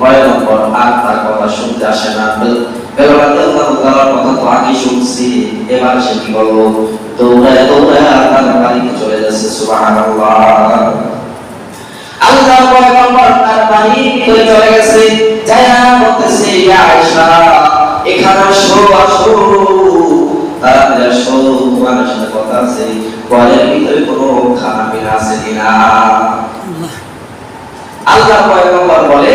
পয়গম্বর আর তার কথা শুনতে আসে না। বেলাল রাদিয়াল্লাহু তাআলার কথা তো আগে শুনছি। এবার সে কি বলব দৌড়ায় দৌড়ায় তার বাড়িতে চলে যাচ্ছে সুবহানাল্লাহ। আল্লাহ পয়গম্বর তার বাড়ির ভিতরে চলে গেছে। যায়া বলতেছে ইয়া আয়েশা এখানে আসো আসো। তাড়াতাড়ি আসো তোমার সাথে কথা আছে। ঘরের ভিতরে কোনো খানা পিনা আছে কিনা? আল্লাহ পয়গম্বর বলে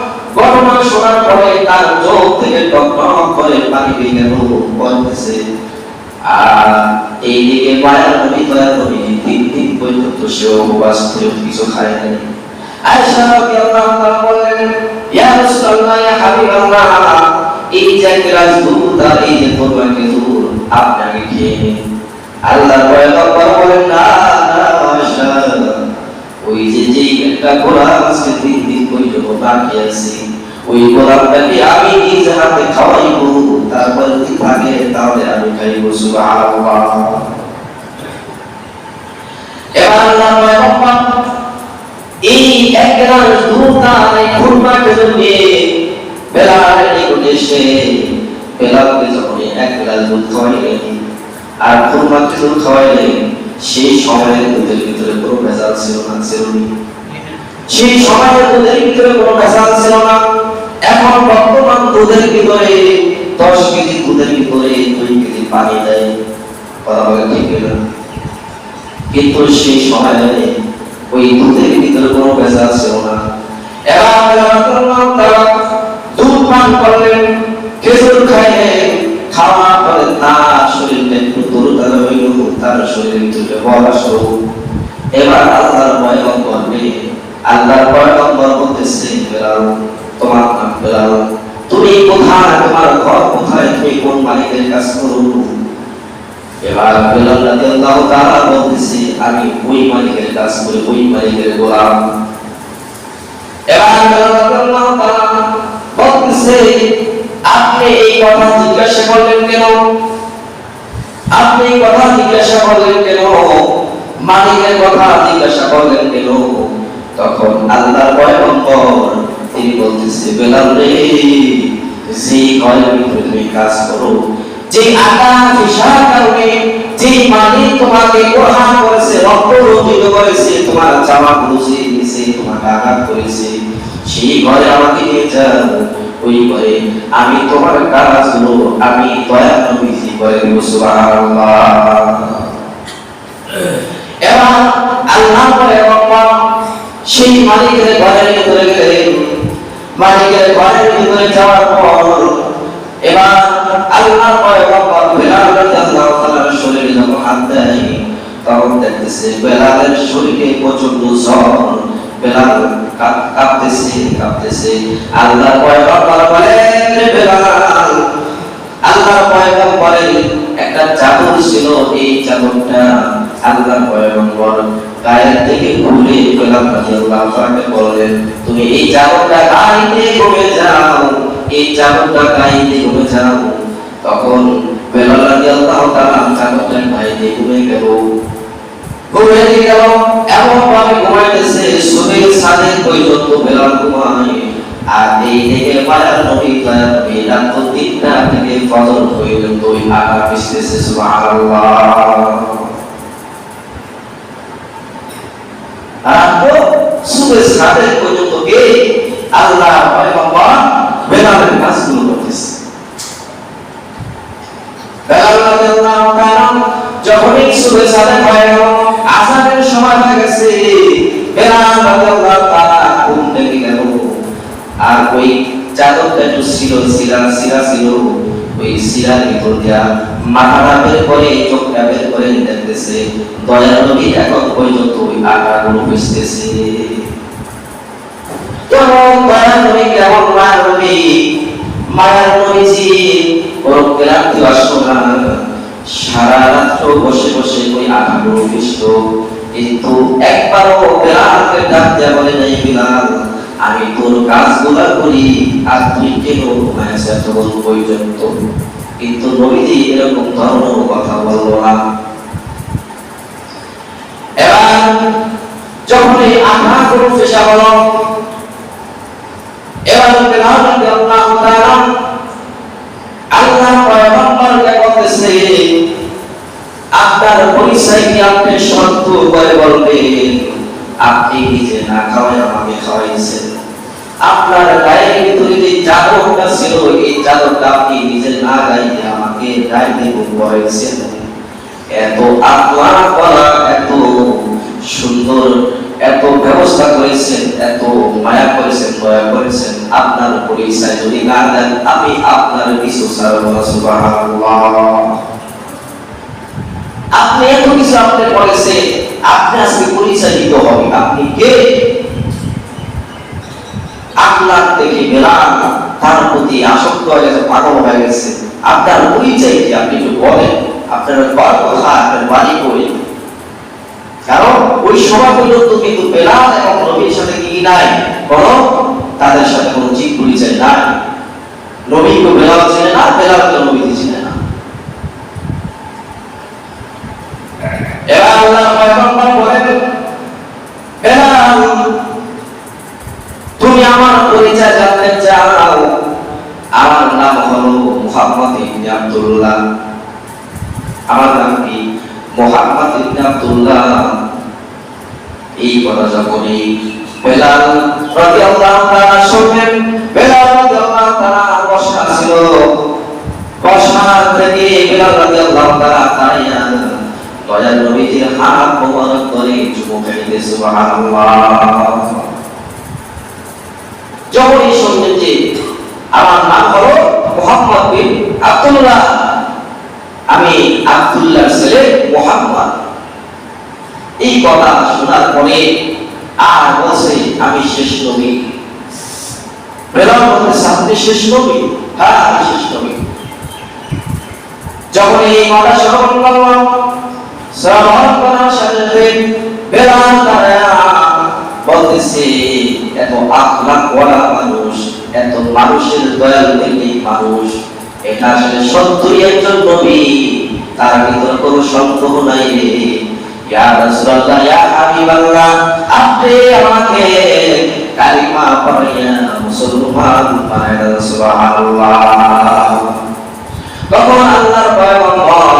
ঘটনা শোনার পরে তার চোখ থেকে টকটক করে পানি বেরিয়ে বলতেছে, আর এইদিকে মায়ের নবী দয়া নবী তিন দিন পর্যন্ত সে উপবাস কিছু খায় নাই। আয়েশা রাদিয়াল্লাহু তাআলা বললেন, ইয়া রাসূলুল্লাহ, ইয়া হাবিবাল্লাহ, এই যে গ্লাস দুধ এই যে কোরবানি দুধ আপনি আগে খেয়ে নিন। আল্লাহর পয়গম্বর বলেন না না আয়েশা, ওই যে যে একটা গোলাম আজকে তিন দিন আর এই দুধ খাওয়াইলেন সেই সময়ে দুধের ভিতরে কোনো ছিল না। সেই সময়ে দুধের ভিতরে কোনো ভেজাল ছিল না। এখন বর্তমান দুধের ভিতরে দশ কেজি দুধের ভিতরে দুই কেজি পানি দেয় কথা বলে ঠিক কিন্তু সেই সময়ে ওই দুধের ভিতরে কোনো ভেজাল ছিল না। তাআলা দুধ তার শরীরটা একটু তার শরীরে এবার আল্লাহর পয়গম্বর নেই আল্লাহর পয়গম্বর বলতেছে, বেলাল, তোমার নাম বেলাল। তুমি কোথায়, তোমার ঘর কোথায়, তুমি কোন মালিকের কাজ করো এবার বেলাল রাদিয়াল্লাহু তাআলা বলতেছে, আমি ওই মালিকের কাজ করি ওই মালিকের গোলাম। এবার বেলাল রাদিয়াল্লাহু তাআলা বলতেছে, আপনি এই কথা জিজ্ঞাসা করলেন কেন? আপনি এই কথা জিজ্ঞাসা করলেন কেন? মালিকের কথা জিজ্ঞাসা করলেন কেন? তখন আল্লাহর পয়গম্বর তিনি বলতেছে, বেলাল রে, যে ঘরের তুমি কাজ করো, যে আকাশ ফিসার কারণে, যে মালিক তোমাকে গ্রহণ করেছে, রক্ত রোধিত করেছে, তোমার জামা খুঁজে নিয়েছে তোমাকে আঘাত করেছে, সেই ঘরে আমাকে নিয়ে যাও। ওই ঘরে আমি তোমার কাজগুলো, আমি দয়া নবীজি করে সুবহানাল্লাহ। এবার আল্লাহ সেই মালিকের ঘরের ভিতরে গেলেন মালিকের ঘরের ভিতরে যাওয়ার পর এবার আল্লাহ পয়গম্বর বেলাল রাদিয়াল্লাহু তাআলার শরীরে যখন হাত দেয়, তখন দেখতেছে বেলালের শরীরে প্রচণ্ড জ্বর। বেলাল কাঁপ- কাঁপতেছে কাঁপতেছে। আল্লাহ পয়গম্বর বলেন বেলাল আল্লাহ পয়গম্বরের একটা চাদর ছিল, এই চাদরটা আল্লাহ পয়গম্বর, গায়ের থেকে খুলে বেলাল রাদিয়াল্লাহু তাআলাকে বললেন, তুমি এই চাদরটা গায়ে দিয়ে ঘুমে যাও, এই চাদরটা গায়ে দিয়ে ঘুমে যাও। তখন বেলাল রাদিয়াল্লাহু তাআলা চাদরটা গায়ে দিয়ে ঘুমে গেল। ঘুমে গেল এমন ভাবে ঘুমাইতেছে, সুবের সাথে পর্যন্ত বেলাল ঘুমায়। আর এই থেকে মায়ার নবী দয়া নবী রাত তিনটা থেকে ফজর পর্যন্ত ওই আগা পিছতেছে সুবহানাল্লাহ। রাখব শুধু সাথে পর্যন্ত গিয়ে আল্লাহ পয়গম্বর বেলালের কাজগুলো করতেছে। যখনই সুবে সাথে হয়ে গেল আসারের সময় হয়ে গেছে, বেলাল আর ওই চাদরটা একটু ছিল শিরা শিরা ছিল, ওই শিরার ভিতর দিয়া মাথাটা বের করে চোখটা বের করে দেখতেছে দয়ার নবী এখন পর্যন্ত ওই আকারগুলো বুঝতেছে। কেমন কেমন ওর ক্লান্তি আসলো না সারা রাত্র বসে বসে ওই আকারগুলো বুঝত কিন্তু একবারও বেলালকে ডাক দেয়া বলে নাই বিলাল, আমি তোর কাজগুলা করি, আর তুই কেন ঘুমাইছ এতক্ষণ পর্যন্ত? কিন্তু নবীজি এরকম ধরনের কথা বলল না। এবার যখন এই এবার আপনার কি আপনি সত্য করে বলবেন। আপনি নিজে না খাওয়াই আমাকে খাওয়াইছেন। আপনার গায়ের ভিতরে যে চাদরটা ছিল, এই চাদরটা আপনি নিজে না গাইতে আমাকে গাইতে করেছেন এত আপনার করা এত সুন্দর, এত ব্যবস্থা করেছেন, এত মায়া করেছেন, দয়া করেছেন। আপনার পরিচয় যদি না দেন, আমি আপনার কিছু আপনি এত কিছু আপনি করেছেন আপনি আজকে পরিচয় দিতে হবে। আপনি কে? আপনার দেখে বেলাল তার প্রতি আসক্ত হয়ে গেছে, পাগল হয়ে গেছে। আপনার পরিচয় কি আপনি একটু বলেন? আপনার কথা আপনার বাড়ি করি কারণ ওই সময় পর্যন্ত কিন্তু বেলাল এবং নবীর সাথে কি নাই? বরং তাদের সাথে কোনো জীব পরিচয় নাই। তো বেলাল ছিলেন না বেলালকে নবী হলো মুহাম্মদ ইবনে আব্দুল্লাহ আমার নাম কি মোহাম্মদ ইবনে আব্দুল্লাহ এই কথা যখনই বেলাল রাদিয়াল্লাহু তাআলা শুনলেন বেলাল রাদিয়াল্লাহু তাআলা বসা ছিল বসা থেকে বেলাল রাদিয়াল্লাহু তাআলা দাঁড়িয়ে দয়াল নবীজির হাত মোবারক করে চুমু খেতে সুবহানাল্লাহ যখনই শুনলেন যে আমার নাম হলো মোহাম্মদ বিন আব্দুল্লাহ আমি আব্দুল্লাহ ছেলে মোহাম্মদ। এই কথা শোনার পরে আর বলছে, আমি শেষ নবী। হ্যাঁ যখন এই কথা সাথে বেলাল বলতেছে, এত আখলাক ওয়ালা মানুষ, এত মানুষের দয়াল এই মানুষ, এটা আসলে সত্যই একজন নবী, তার ভিতর কোনো সন্দেহ নাই রে। ইয়া রাসূলুল্লাহ, ইয়া হাবিবাল্লাহ, আপনি আমাকে কালিমা পড়িয়া মুসলমান বানায় সুবহানাল্লাহ। তখন আল্লাহর পয়গম্বর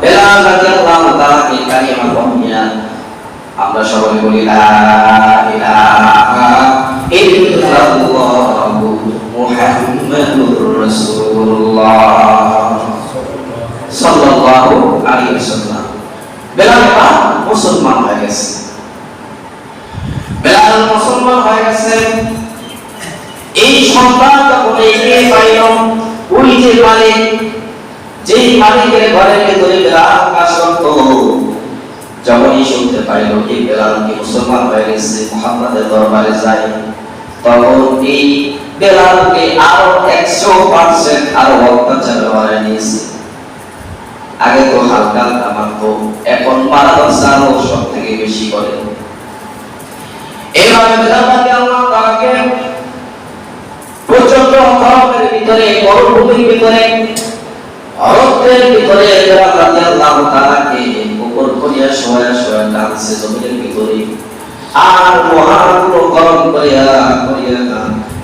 বেলাল রাদিয়াল্লাহু তাআলা কালিমা পড়িয়া আমরা সবাই বলি, লা সাল্লাল্লাহু আলাইহি ওয়াসাল্লাম। বেলাল মুসলমান হয়ে গেছে। যখন এগিয়ে শুনতে পাইল এই বেলাল মুসলমান হয়ে গেছে, মোহাম্মদের দরবারে যায়, তখন এই বেলালকে আরও একশো পার্সেন্ট আরও অত্যাচার বাড়ায় নিয়েছে আগে তো হালকা হালকা মারতো, এখন মারার সারও সব থেকে বেশি করে। এইভাবে বেলালকে আল্লাহ তাআলাকে প্রচণ্ড গরমের ভিতরে মরুভূমির ভিতরে অরণ্যের ভিতরে বেলাল রাদিয়াল্লাহু তাআলাকে উপর করিয়া শোয়া শোয়া টানছে জমিনের ভিতরে। আর মহাগুলো গরম করিয়া করিয়া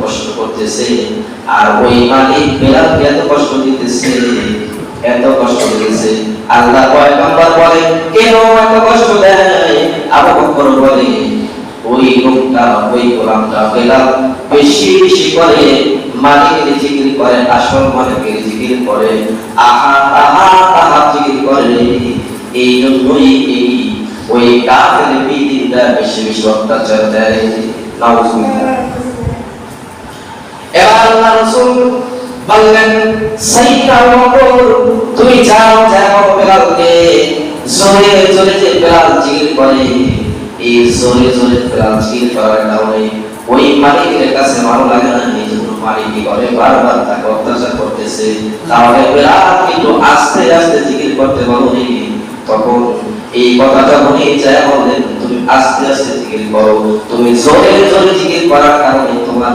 কষ্ট করতেছে, আর ওই মালিক বেলালকে এত কষ্ট দিতেছে, এত কষ্ট দিতেছে। আল্লাহ পয়গম্বর বলে, কেন এত কষ্ট দেয় আবু বকর বলে, ওই লোকটা, ওই গোলামটা বেলাল বেশি বেশি করে মালিকের জিকির করে আসল মালিকের জিকির করে। আহা তাহা তাহা জিকির করে। এই জন্যই এই ওই কাফের বিদিনটা বেশি বেশি অত্যাচার দেয়। নাউজুবিল্লাহ। এবার আল্লাহ রাসূল বললেন সাইয়্যিদা যাও যাও বেলালকে জোরে জোরে যে বেলাল জিকির করে। এই জোরে জোরে বেলাল জিকির করার কারণে ওই মালিকের কাছে ভালো লাগে না মালিক কি করে? বারবার তাকে অত্যাচার করতেছে। তাহলে বেলাল কিন্তু আস্তে আস্তে জিকির করতে তখন এই কথা যখনই যায়, বললেন, তুমি আস্তে আস্তে জিকির করো। তুমি জোরে জোরে জিকির করার কারণে তোমার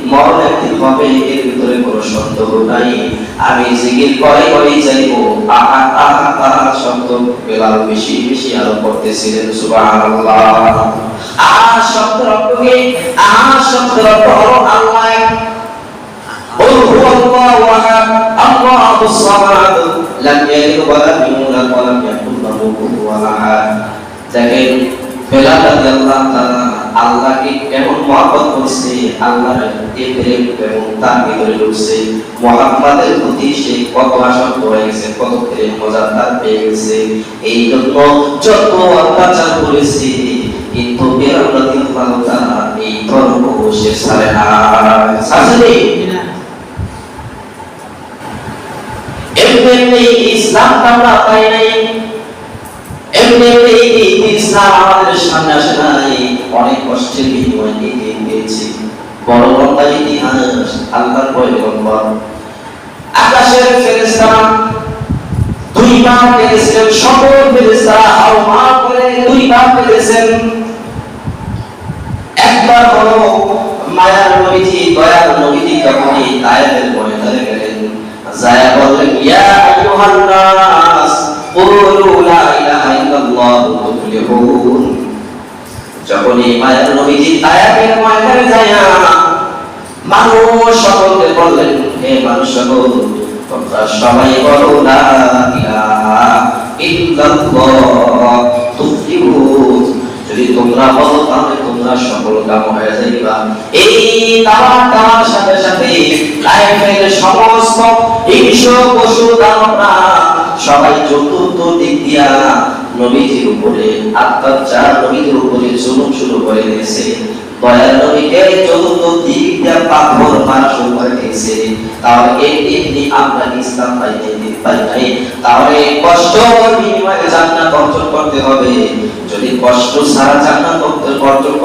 মরণ একদিন হবে এর ভিতরে কোনো সন্দেহ নাই আমি জিকির করে করেই যাইব আহা আহা আহা শব্দ বেলাল বেশি বেশি আরো করতেছিলেন সুবহানাল্লাহ আহা শব্দ অর্থকে আহা শব্দ অর্থ হলো আল্লাহ এক। قل هو الله احد الله الصمد لم يلد ولم يولد ولم يكن له كفوا احد দেখেন বেলাল রাদিয়াল্লাহু তাআলা আল্লাহকে কেমন মহব্বত করছে প্রেম এবং তার ভিতরে প্রতি কত গেছে, কত প্রেম পেয়ে গেছে। এই জন্য যত অত্যাচার করেছে, কিন্তু এই ধর্ম সে ছাড়ে না। এমনি ইসলামটা আমরা পাই নাই। এমনি ইসলাম আমাদের সামনে আসে নাই। অনেক কষ্টের বিনিময়ে এই দিন বড় লম্বা ইতিহাস আল্লাহর পয়গম্বর আকাশের ফেরেশতা দুই পা পেরেছেন সকল ফেরেশতা হাও মা করে দুই পা পেরেছেন একবার হলো মায়ার নবীজি, দয়ার নবীজি যখনই তায়েফের ময়দানে গেলেন, যায়া বললেন, ইয়া আইয়ুহান নাস, কুলু লা ইলাহা ইল্লাল্লাহ তুফলিহুন যখনই মায়ার নবীজি তায়েফের ময়দানে যায়া মানুষ সকলকে বললেন, হে মানুষ সকল, তোমরা সবাই বলো তুফলিহুন যদি তোমরা বলো, তাহলে তোমরা সফল কাম হয়ে যাইবা। এই তাওয়ার তাওয়ার সাথে সাথে লাইফের সমস্ত হিংস পশু দানবরা সবাই চতুর্থ দিক দিয়া নবীজির উপরে অত্যাচার নবীজির উপরে জুলুম শুরু করে দিয়েছে। দয়াল নবীকে চতুর্থ দিক পাথর মারা শুরু করে দিয়েছে। তাহলে এই দিন আমরা ইসলাম পাইতে পারি নাই। তাহলে কষ্ট বিনিময়ে জান্নাত অর্জন করতে হবে। যদি কষ্ট ছাড়া জান্নাত অর্জন